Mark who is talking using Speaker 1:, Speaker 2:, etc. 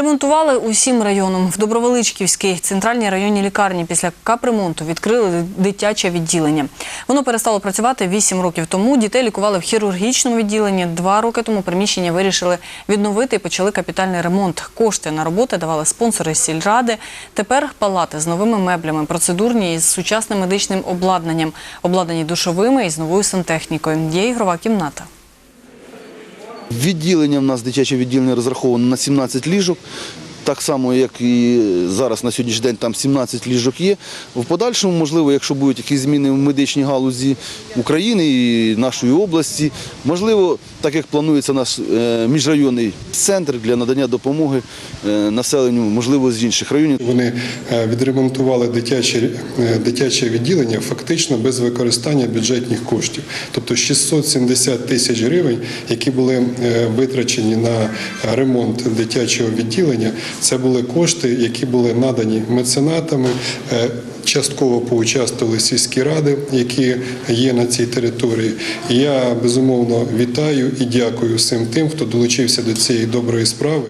Speaker 1: Ремонтували усім районом. В Добровеличківській центральній районній лікарні після капремонту відкрили дитяче відділення. Воно перестало працювати 8 років тому. Дітей лікували в хірургічному відділенні. Два роки тому приміщення вирішили відновити і почали капітальний ремонт. Кошти на роботи давали спонсори сільради. Тепер палати з новими меблями, процедурні із сучасним медичним обладнанням, обладнані душовими і з новою сантехнікою. Є ігрова кімната.
Speaker 2: Відділення в нас дитяче відділення розраховано на 17 ліжок. Так само, як і зараз на сьогоднішній день там 17 ліжок є. В подальшому, можливо, якщо будуть якісь зміни в медичній галузі України і нашої області, можливо, так як планується наш е, міжрайонний центр для надання допомоги е, населенню, можливо, з інших районів.
Speaker 3: Вони е, відремонтували дитяче, е, дитяче відділення фактично без використання бюджетних коштів. Тобто 670 тисяч гривень, які були витрачені на ремонт дитячого відділення, це були кошти, які були надані меценатами. е, Частково поучаствували сільські ради, які є на цій території. Я безумовно вітаю і дякую всім тим, хто долучився до цієї доброї справи.